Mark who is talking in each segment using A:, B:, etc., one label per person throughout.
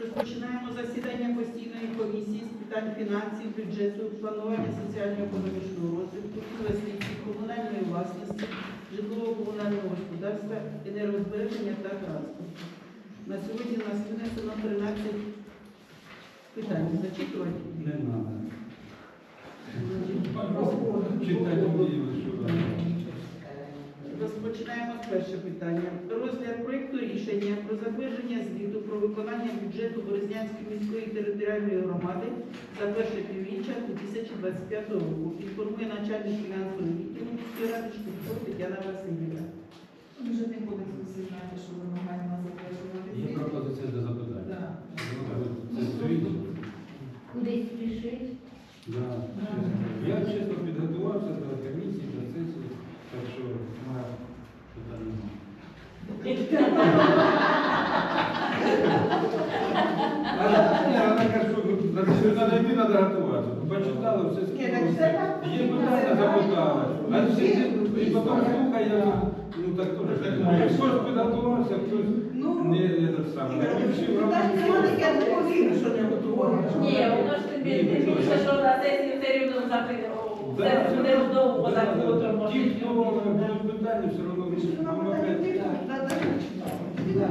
A: Розпочинаємо засідання постійної комісії з питань фінансів, бюджету, планування соціально-економічного розвитку, інвестицій, комунальної власності, житлово-комунального господарства, енергозбереження та транспорту. На сьогодні у нас винесено 13 питань. Зачитувати?
B: Не надо. Читайте.
A: Розпочинаємо з першого питання. Розгляд проєкту рішення про затвердження звіту про виконання бюджету Березнянської міської територіальної громади за перше півріччя 2025 року. Інформує начальник фінансового відділу міської ради Шкурко Тетяна Васильівна.
C: Бюджетний кодекс ви всі знаєте, що вимагає нас затверджувати
B: Є пропозиція до запитання. Це звіт.
D: Кудись спішить.
B: Да. Я чесно підготувався до комісії, до сесії, так що моя ну, треба готуватися. Почитали, все
C: так.
B: Є питання, запитали. А і потім слухай, я, ну так теж. Хтось підготувався, хтось не, не так
C: таке, я не повірю, що не готували.
E: Ні, воно ж тобі
B: Ні,
E: не більше,
B: що?
E: що на сесії все рівно. Це буде
B: питання, все одно
C: Ви
B: воно опять.
C: да, да, не читали.
B: Да,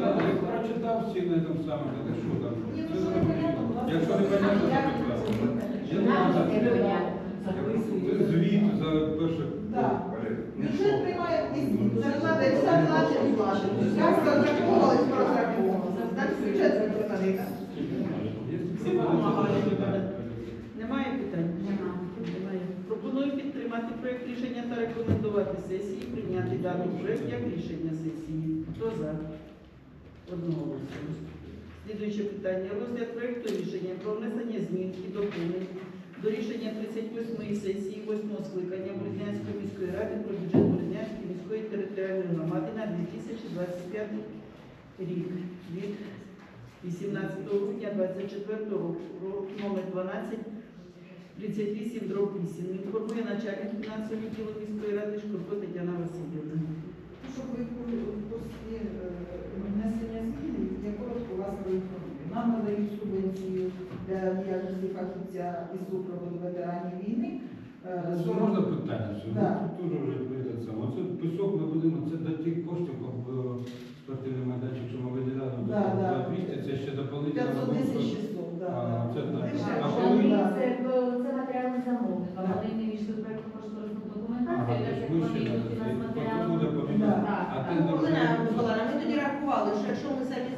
B: Я прочитав всі на тому самому, так що там?
C: Ні, ну, що непонятно, будь.
B: Якщо не понятно,
C: Я
B: то. Я не знаю.
D: це.
B: Це Звіт за перше.
C: Так. Бюджет приймає і вся платить і платить. Я розраховувалась, розраховувалася. Так бюджет не прикладає.
A: Всі допомагали. Немає питань?
D: Нема.
A: Немає. Підтримати проєкт рішення та рекомендувати сесії прийняти даний проєкт як рішення сесії. Хто за? Одного голосу. Слідуюче питання. Розгляд проєкту рішення про внесення змін і доповнень до рішення 38-ї сесії 8-го скликання Борзнянської міської ради про бюджет Борзнянської міської територіальної громади на 2025 рік від 18 грудня 24 року, року номер 12 38 дроб 8. Інформує начальник фінансового відділу міської ради Шкурко Тетяна Васильівна.
C: Щоб ви після внесення змін, я коротко вас проінформую. Нам надають субвенцію для діяльності фахівця із супроводу ветеранів війни. Е,
B: Це можна питання? Що
C: Да.
B: Тут теж вже прийде саме. Оце пісок ми будемо, це до тих коштів, як спортивний майданчик, що ми виділяли,
C: Да, да.
B: 200, це ще дополнительно.
C: 510 600, да,
B: А,
C: да.
B: Це.
C: Дешевше.
B: А
D: Це, матеріали замовника. Вони не війшли в проєктну кошторисну документацію, так як
B: ми
D: вони йдуть у нас матеріали.
F: Миколаївна, ми тоді рахували, що якщо ми самі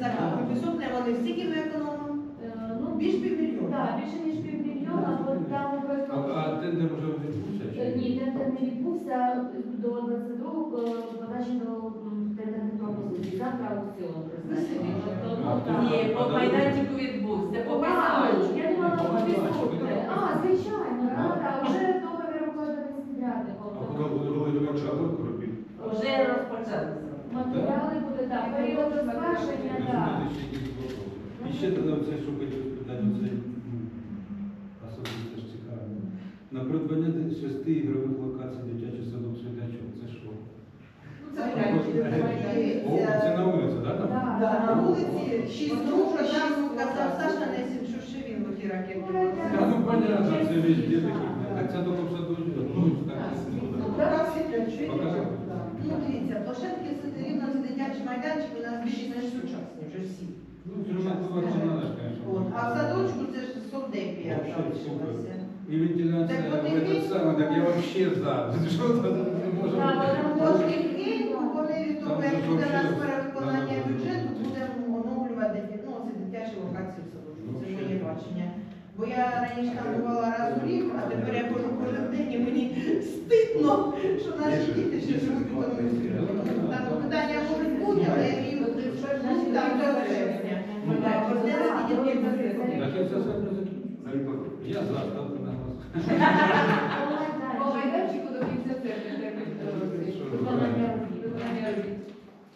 F: пісок, треба вони стільки ми економимо.
D: Е, Ну,
F: Більш півмільйона.
D: Так, більше ніж півмільйона, бо там просто...
B: А, а тендер вже відбувся?
D: Е, Ні, тендер не відбувся до 22-го подачі тендерних пропозицій. Завтра аукціон призначений. Ну, так.
E: Ні, по майданчику відбувся, по писанню.
D: Я думала,
B: А,
D: по
B: бачите,
D: А, звичайно, так, так. Вже договір укладений з підрядником.
E: Вже розпочалося.
D: Матеріали буде так, період оскарження, так.
B: І ще тоді оце, що хотів спитати, це ну, особисто ж цікаво. На придбання шести ігрових локацій дитячий садок святачок, це що?
C: Ну, Це майданчик,
B: О,
C: це
B: це на вулиці, так? Там?
D: Так,
C: Да, на
D: так.
C: вулиці шість
F: Тому
C: друг,
F: що
C: шість
F: нам казав
C: локацій.
F: Саша Несін, що ще він оті ракети.
B: Та ну понятно, це везде такі. Так це тільки в садочку, ну так.
C: Так, світлячок,
B: Показав?
C: да.
F: Ну, дивіться, площадки все рівно це дитячі майданчики, у нас більш ніж сучасні, вже всі.
B: Ну, ремонтувати треба, звісно.
F: От. А в садочку це ж совдепія
B: Вообще
F: залишилася.
B: І вентиляція
F: Так от
B: в этот
F: і
B: самий, так я вообще за. Що там не може
D: там
F: Трошки вкиньку, вони від того, як
B: же
F: буде у нас перевиконання бюджету, будемо оновлювати ну, це дитячі локації в садочку. Це моє бачення. Бо я раніше там бувала раз у рік, а тепер я хожу кожен день і мені стидно, що наші діти ще живуть у тому місці. Там питання можуть бути, але я ну, там до вересня.
B: Я це все закінчу. Я за, ставте на вас.
D: По майданчику до кінця серпня виконання робіт.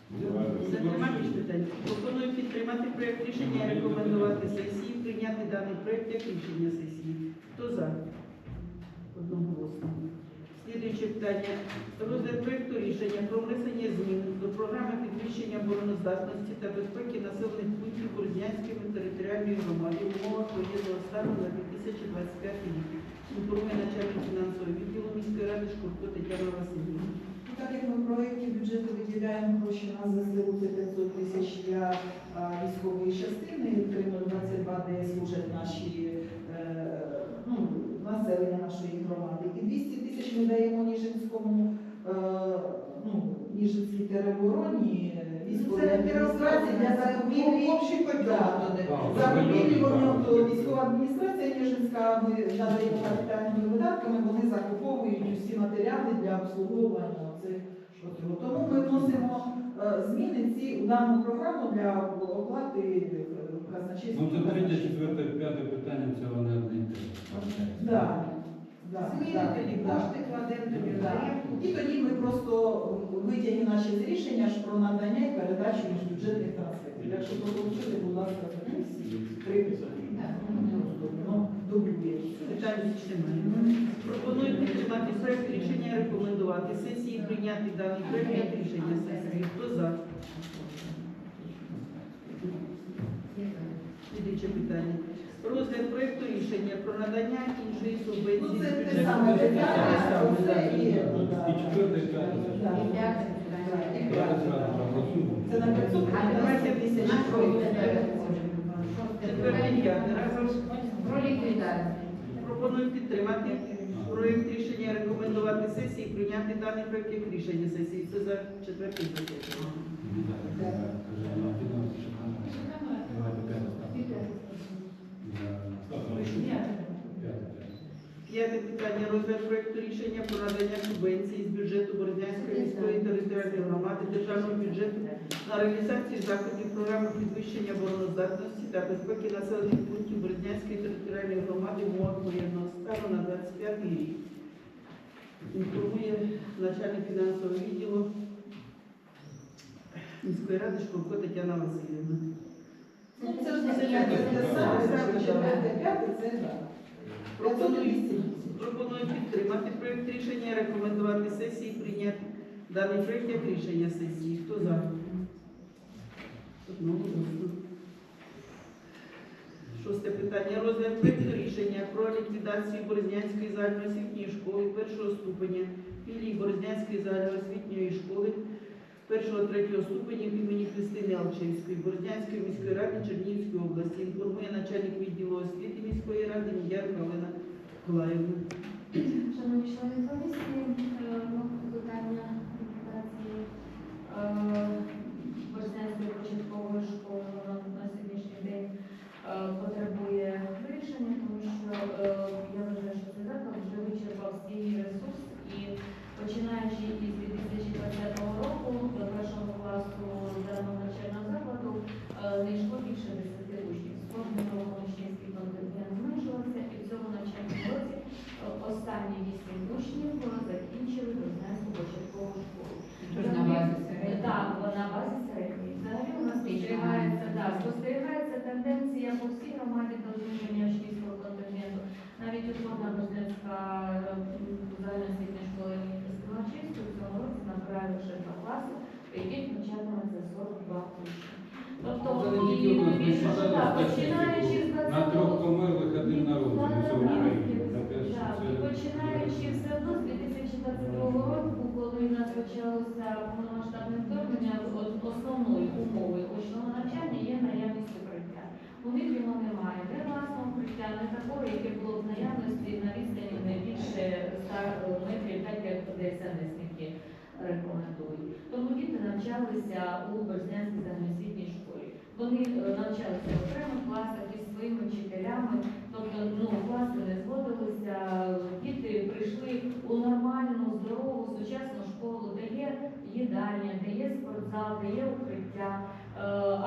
A: Більш питань. Пропоную підтримати проєкт рішення і рекомендувати сесії, прийняти даний проєкт як рішення сесії. Хто за? Одноголосно. Слідуюче питання. Розгляд проекту рішення про внесення змін до програми підвищення обороноздатності та безпеки населених пунктів Борзнянської територіальної громади в умовах воєнного стану на 2025 рік. Інформує начальник фінансового відділу міської ради Шкурко Тетяна Васильівна.
C: Ну, Так як ми в проєкті бюджету виділяємо гроші на ЗСУ, це 500 тисяч для військової частини, 3022, де служать наші е, ну, населення нашої громади. І 200 тисяч ми даємо Ніжинському, е, ну, Ніжинській теробороні, е, військовій
F: Це
C: адміністрації для закупівлі. Закупівлі військова адміністрація Ніжинська, надаємо капітальними видатками, вони закуповують усі матеріали для обслуговування цих. Тому ми вносимо е, зміни ці у дану програму для оплати е.
B: Ну, це третє, четверте, п'яте питання, це вони одне.
C: да,
F: Зміни
C: да,
F: тоді
C: да.
F: кошти кладемо тоді
C: Да. І тоді ми просто витягнемо наші з рішення про надання і передачу міжбюджетних трансфертів. Якщо проголосуєте, будь ласка, три. Ну.
A: Питань немає. Пропоную підтримати проект рішення рекомендувати сесії прийняти даний проект рішення сесії. Хто за? Слідуюче питання. Розгляд проекту рішення про надання іншої
C: Ну,
A: субвенції
C: це
A: з
C: те
A: бюджету.
C: саме
A: те саме,
C: це
A: так.
C: і-
B: І четверте, і п'яте.
C: і
B: Давайте зразу проголосуємо.
C: Це на 500
A: А давайте
C: тисяч
A: на
C: проєктів.
A: Четверте, п'яте. Разом
D: Ліквідацію.
A: пропоную підтримати проєкт рішення рекомендувати сесії прийняти даний проєкт як рішення сесії. Це за четвертий пакет.
B: Давайте п'яте ставимо.
A: П'яте питання. Розгляд проекту рішення про надання субвенції з бюджету Бородянської міської територіальної громади державного бюджету на реалізацію заходів програми підвищення обороноздатності та безпеки населених пунктів Бородянської територіальної громади в умовах воєнного стану на 25 рік. Інформує начальник фінансового відділу міської ради Шкурко Тетяна Васильівна.
C: Ну, це ж не це п'яте, це.
A: Пропоную,
C: 500 тисяч.
A: пропоную підтримати проект рішення, рекомендувати сесії прийняти даний проект як рішення сесії. Хто за? Шосте питання. Розгляд проекту рішення про ліквідацію Борзнянської загальноосвітньої школи першого ступеня філії Борзнянської загальноосвітньої школи першого третього ступенів імені Христини Алчевської Бородянської міської ради Чернігівської області. Інформує начальник відділу освіти міської ради Мідяр Галина Миколаївна.
D: Шановні члени комісії, е, питання ліквідації Борзнянської початкової школи воно на сьогоднішній день е, потребує вирішення, тому що е, я вважаю, що цей заклад вже вичерпав свій ресурс і починаючи із 2020 року до першого класу даного навчального закладу е, не йшло більше 10 учнів. З кожним роком учнівський контингент зменшувався і в цьому навчальному році е, останні 8 учнів закінчили Борзнянську початкову школу. Так, вона базі середньої. Взагалі у нас спостерігається, да, спостерігається тенденція по всій громаді до зниження учнівського контингенту. Навіть основна Борзнянська загальноосвітня школа імені Христина в цьому році набирає лише два класи, в яких навчатиметься 42 учні. Тобто,
B: Це не тільки подали
D: починаючи з
B: На трьох померлих один народжений
D: починаючи все одно з 2022 року, коли в нас почалося повномасштабне вторгнення, основною умовою очного навчання є наявність укриття. У них його немає. Не власного укриття, не такого, яке було в наявності на відстані не більше 100 метрів, так як ДСНСники рекомендують. Тому діти навчалися у Берзнянській школі. Вони е, навчалися в окремих класах із своїми вчителями, тобто ну, класи не зводилися, діти прийшли у нормальну, здорову, сучасну школу, де є їдальня, де є спортзал, де є укриття. Е,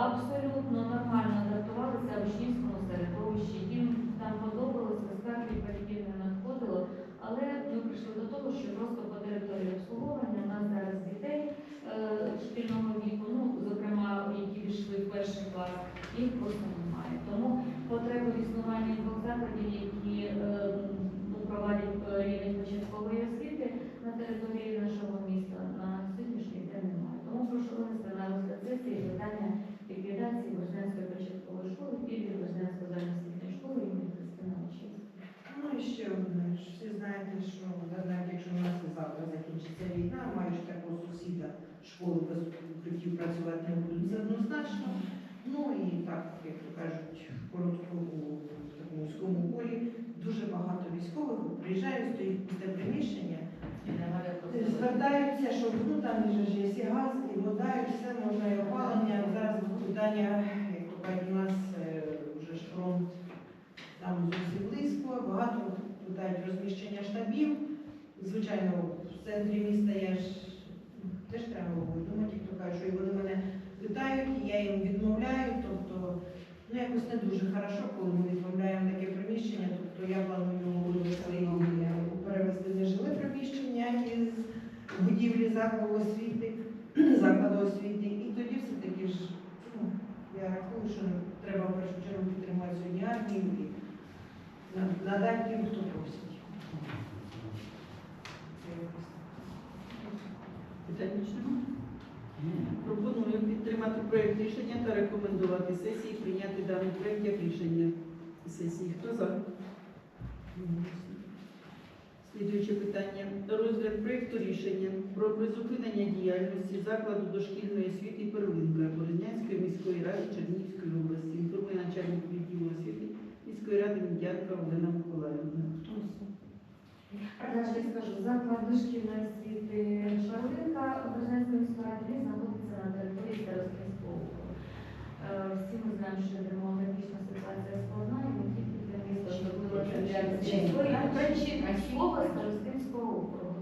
D: Абсолютно нормально адаптувалися в учнівському середовищі. Їм там подобалося, скарги батьків не надходило. Але ми прийшли до того, що просто по території обслуговування у нас зараз дітей е, шкільного віку, ну зокрема, які війшли в перший клас, їх просто немає. Тому потреби в існуванні двох закладів, які е, ну, проводять е, рівень початкової освіти, на території нашого міста на сьогоднішній день немає. Тому прошу винести на розгляд сесії питання ліквідації Возненської початкової школи, пільги Возненської загальноосвітньої школи імені Христина Очівська.
F: Ну і ще одне. Всі знаєте, що навіть якщо у нас завтра закінчиться війна, маєш такого сусіда школи без укриттів працювати не будуть однозначно. Ну і так, як то кажуть, коротко у такому військовому полі дуже багато військових приїжджають, стоїть пусте приміщення,
E: Немає
F: звертаються, що ну там же ж є і газ, і вода, і все можна і опалення. Зараз питання, як у нас е, вже ж фронт там зовсім близько, багато питають розміщення штабів. Звичайно, в центрі міста я ж теж треба було думати, як то кажуть, що і вони мене питають, і я їм відмовляю. Тобто, ну якось не дуже хорошо, коли ми відмовляємо таке приміщення. Тобто я планую голови своєї перевести нежиле приміщення із будівлі закладу освіти, закладу освіти. І тоді все-таки ж ну, я рахую, що треба в першу чергу підтримати сьогодні армію і надати тим, хто просить.
A: Немає? Пропоную підтримати проект рішення та рекомендувати сесії прийняти даний проект як рішення сесії. Хто за? Слідуюче питання. Розгляд проекту рішення про призупинення діяльності закладу дошкільної освіти «Первинка» Борзнянської міської ради Чернігівської області. Інформує начальник відділу освіти міської ради Медянка Олена Миколаївна.
D: Далі скажу, заклад дошкільної освіти Шарлинка Бережанської міської ради знаходиться на території Старостинського. Е, Всі ми знаємо, що демографічна ситуація складна, і не Причина слова Старостинського округу.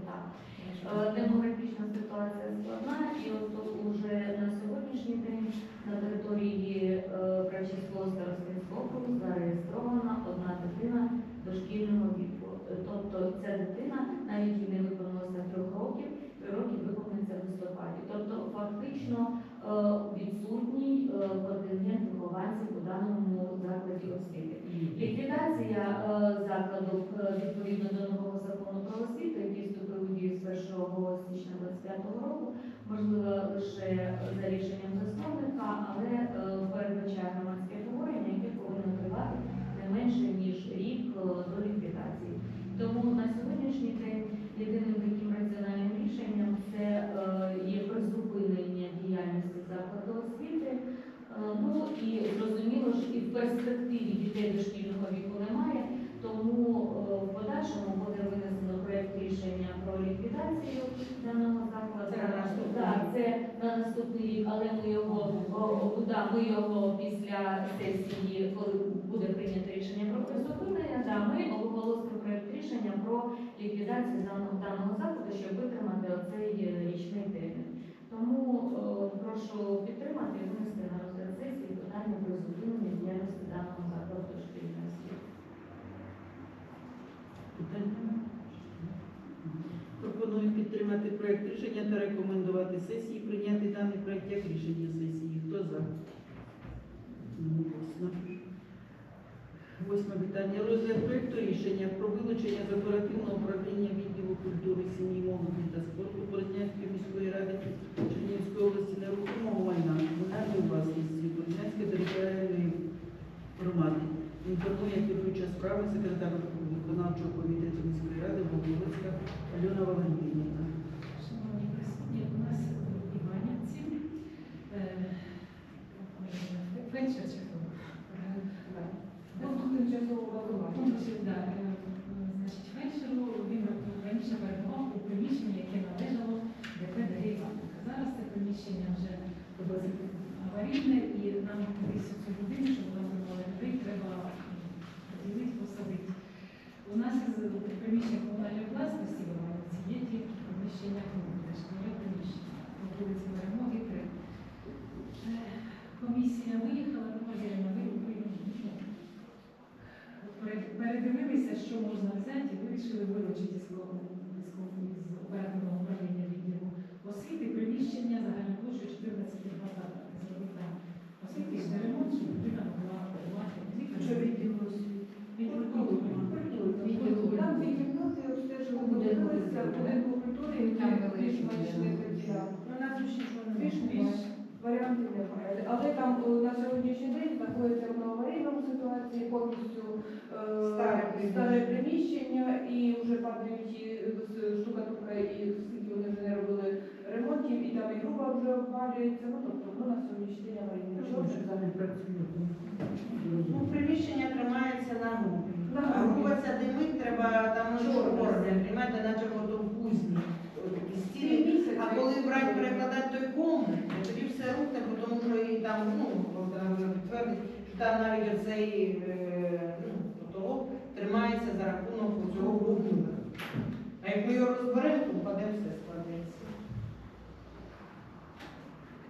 D: Е, Демографічна ситуація складна, і от уже на сьогоднішній день на території е, Прачівського Старостинського округу зареєстрована одна дитина дошкільного віку. Е, Тобто ця дитина, навіть їй не виповнилося трьох років, три роки виповниться в листопаді. Тобто фактично е, відсутній е, контингент вихованців у даному закладі освіти. Ліквідація е, закладу е, відповідно до нового закону про освіту, який вступив у дію з 1 січня 2025 року, можливо лише за рішенням засновника, але е, передбачає громадське обговорення, яке повинно тривати не менше ніж рік до ліквідації. Тому на сьогоднішній день єдиним таким раціональним рішенням це є призупинення діяльності закладу освіти. Ну і зрозуміло ж, і в перспективі дітей дошкільного віку немає, тому е, в подальшому буде винесено проєкт рішення про ліквідацію даного закладу.
F: Це на наступний
D: Так, це на наступний рік, але ми його, о, да, ми його після сесії, коли буде прийнято рішення про призупинення, да, ми оголосимо проєкт рішення про ліквідацію даного, даного закладу, щоб витримати оцей е, річний термін. Тому е, прошу підтримати і винести на розгляд сесії питання про зупинення діяльності даного закладу дошкільної освіти.
A: Питань немає? Пропоную проект рішення та рекомендувати сесії прийняти даний проект як рішення сесії. Хто за? Восьме питання. Розгляд проекту рішення про вилучення з оперативного управління відділу культури, сім'ї, молоді та спорту Борзнянської міської ради Чернігівської області нерухомого майна комунальної власності Борзнянської територіальної громади. Інформує керуюча справи секретар виконавчого комітету міської ради Володимирська Альона Валентинівна.
G: Шановні присутні, у нас в Іванівці е, фельдшер чи хто? Е,
C: Ну, врахувати.
G: Да, е, значить, фельдшеру він раніше перебував у приміщенні, яке належало ДП Дар'я Іваненка. Зараз це приміщення вже аварійне і нам десь цю людину, щоб вона приймала людей, треба поділити, посадити. У нас із приміщення комунальної власності в Іванівці є тільки приміщення теж нове приміщення по вулиці Перемоги 3. Е, Комісія виїхала, подивилися, що можна взяти, і вирішили вилучити з оберненого управління відділу освіти приміщення загальну площу 14 квадратів. Освітичний ремонт, щоб людина могла побувати.
F: Що відділу освіти?
C: Там дві кімнати обстежили, подивилися, будинку культури
H: і більш медичних відділів. У нас
F: більш
H: варіантів немає. Але там е, на сьогоднішній день знаходиться в аварійному ситуації повністю.
C: Старе приміщення.
H: старе приміщення і вже падають і штукатурка, і скільки вони вже не робили ремонтів, і там і груба вже обвалюється. Ну тобто воно на сьогоднішній день аварійне.
F: Ну, приміщення тримається на групі.
H: На
F: А
H: групі.
F: ця димить, треба там
H: Чорне.
F: приймати, наче ото в кузні. Стіни. А коли брати перекладати той комнат, то тоді все рухне, бо тому що і там, ну, підтвердить, що там навіть оцей е, ну, потолок тримається за рахунок цього комнату. А як ми його розберемо, то впаде все складеться.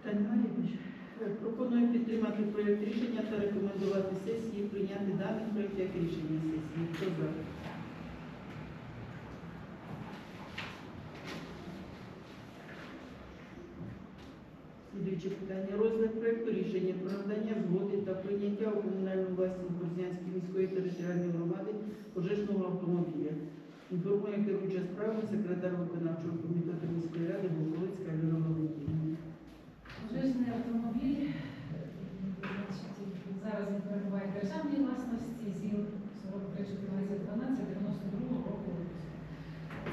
A: Немає більше? Е, Пропоную підтримати проєкт рішення та рекомендувати сесії прийняти даний проєкт як рішення сесії. Хто за? Слідуюче питання. Рішення про надання згоди та прийняття у комунальну власність Борзнянської міської територіальної громади пожежного автомобіля. Інформує керуюча справа секретар виконавчого комітету міської ради Волковицька Альона Валентинівна.
G: Пожежний автомобіль, е, зараз він перебуває в державній власності ЗІЛ 43 14 12 92 року.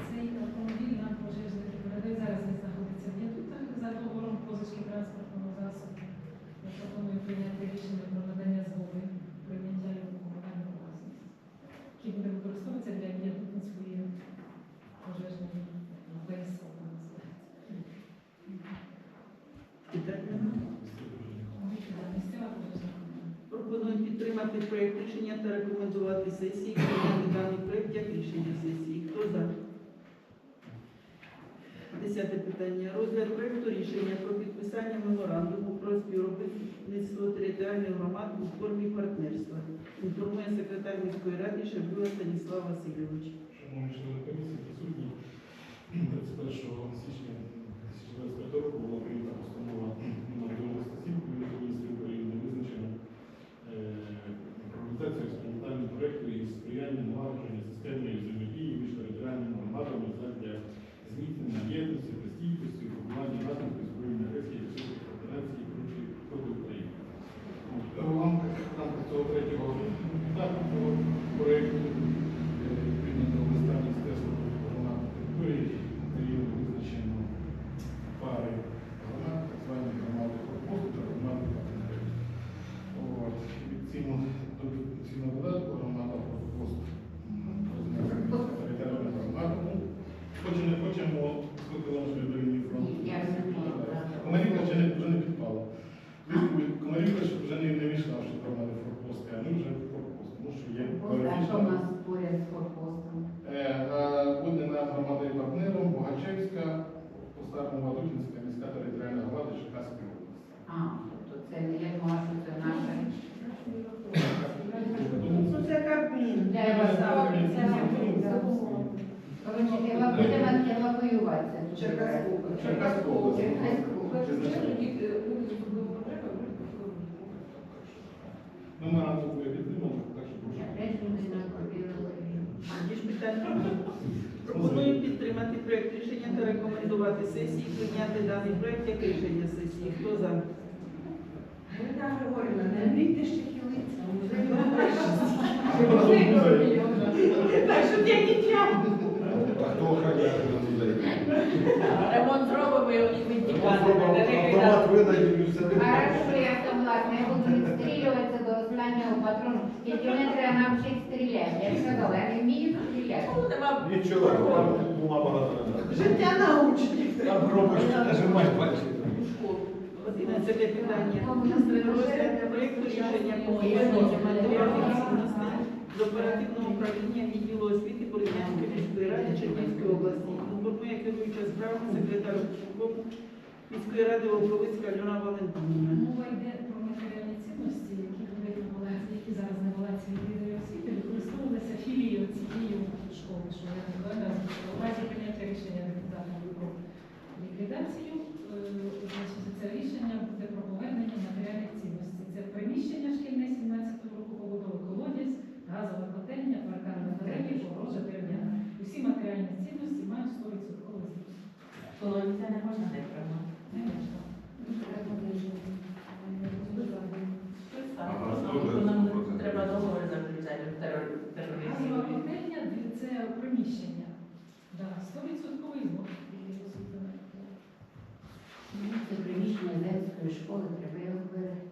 G: Цей автомобіль нам пожежники передають. Зараз він знаходиться в Ятутах за договором позички. Я пропоную прийняти рішення про надання згоди прийняття його комунальну власність, який буде використовуватися для Ятутинської пожежної ВСО.
A: Пропоную підтримати проєкт рішення та рекомендувати сесії прийняти даний проєкт як рішення сесії. Хто за? Десяте питання. Розгляд проєкту рішення про підписання меморандуму про співробітництво територіальних громад у формі партнерства. Інформує секретар міської ради Шевчук Станіслав Васильович.
I: Шановні члени комісії, присутні 31 січня 2025 року була прийнята постанова номер 97 Кабінету міністрів України, де визначено е, про реалізацію експериментального проєкту і сприяння налагодження системної взаємодії між територіальними громадами задля зміцнення єдності та стійкості у формуванні наслідків збройної агресії і російських операцій проти проти України. От, В рамках в рамках цього третього етапу цього проєкту е, прийнято листа Міністерства громад території, Україні визначено пари громад, так звані громади корпусу та громади партнерів. От, Від цього до цього додатку громада корпусу територіальна громада. Ну, Хоче не хочемо, сходила вже до лінії фронту.
E: Я розумію, так.
I: Комарівка вже не, вже не підпала. Комарівка ж вже не, не війшла в громади форпости, а ми вже в форпост, тому що є
E: А що в нас поряд з форпостом?
I: Одна громада і партнером, Богачевська, по-старому Вадутінська, міська територіальна громада Черкаської області.
E: А, тобто це не я думала, що це наша.
F: Ну це Кабмін.
E: Для евакуації. Коротше, ева- будемо
F: Черкаську
I: область.
E: Черкаську.
I: Меморандум буде підтримано, так що прошу.
E: Опять.
A: Ніж питання. Пропоную підтримати проєкт рішення та рекомендувати сесії прийняти даний проєкт як рішення сесії. Хто за?
F: Ольга Григорівна, не вмійте ще хилитися. Так що я не тягну.
J: А хто людей?
E: Ремонт зробимо і вони
J: Автомат видають і.
K: Хорошо, я согласна. Я буду відстрілюватися до останнього патрону. Тільки мене треба навчити стріляти. Я ж сказала, я не вмію стріляти.
J: Нічого, там була багато.
F: Життя научить.
J: Там робиш, нажимаєш пальці.
A: Одинадцяте питання. Розгляд проєкту рішення по поверненню матеріальних цінностей з оперативного управління відділу освіти Бородянської міської ради Чернігівської області. Інформує керуюча справами секретар міської ради Волковицька Альона Валентинівна.
G: Мова йде про матеріальні цінності, які на балансі, які зараз на балансі відділу освіти, використовувалися філією цієї школи, що я не в разі прийняття рішення депутатом про ліквідацію, е, це рішення буде про повернення матеріальних цінностей. Це приміщення шкільне 17-го року, побудови колодязь, газова котельня, парканна галерея, погрожа дерев'яна. Усі матеріальні цінності мають 100%
E: Половиця не можна не приймати.
G: Не можна.
K: Нам треба договор
E: заключати терористів. Це приміщення. Стовідсотковий
G: змог. Це приміщення Денської школи треба його вирішити.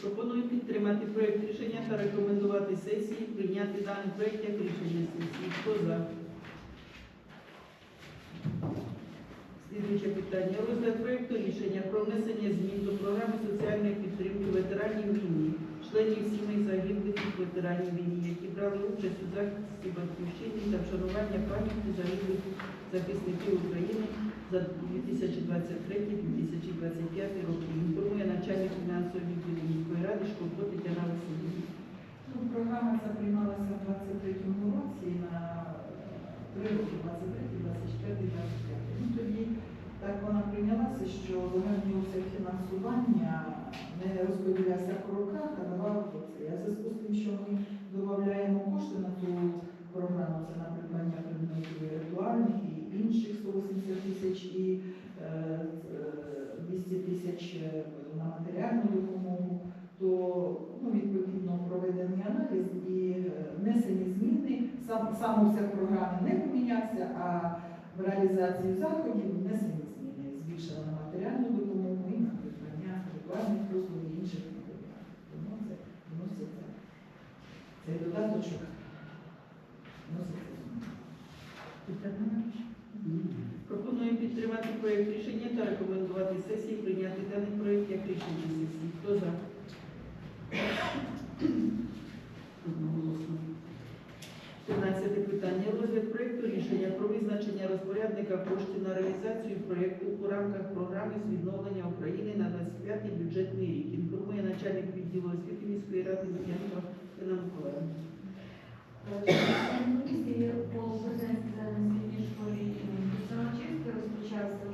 A: Пропоную підтримати проект рішення та рекомендувати сесії прийняти даний проект як рішення сесії. Хто за? Слідуюче питання. Розгляд проекту рішення про внесення змін до програми соціальної підтримки ветеранів війни, членів сімей загиблих ветеранів війни, які брали участь у захисті батьківщини та вшанування пам'яті загиблих захисників України за 2023-2025 роки. Інформує начальник фінансового відділу міської ради Школко Тетяна Васильівна.
C: Ну, програма ця приймалася в 23-му році на три роки, 23, 24, 25. Ну, тоді так вона прийнялася, що загальний обсяг фінансування не розподілявся по роках, а давав це. В зв'язку з тим, що ми додаємо кошти на ту програму, це на придбання предметів ритуальних інших 180 тисяч і е, е, 200 тисяч е, на матеріальну допомогу, то ну, відповідно проведений аналіз і е, внесені зміни. Сам, сам обсяг програми не помінявся, а в реалізацію заходів внесені зміни. Збільшили на матеріальну допомогу і на придбання ритуальних послуг і інших матеріалів. Тому це вноситься цей додаточок. Вноситься зміни. Питання?
A: Пропоную підтримати проект рішення та рекомендувати сесії прийняти даний проект як рішення сесії. Хто за? Одноголосно. 13 питання. Розгляд проекту рішення про визначення розпорядника коштів на реалізацію проєкту у рамках програми з відновлення України на 25-й бюджетний рік. Інформує начальник відділу освіти міської ради Миколаївна.
D: Комісії по загальноосвітній школі
A: Chelsea.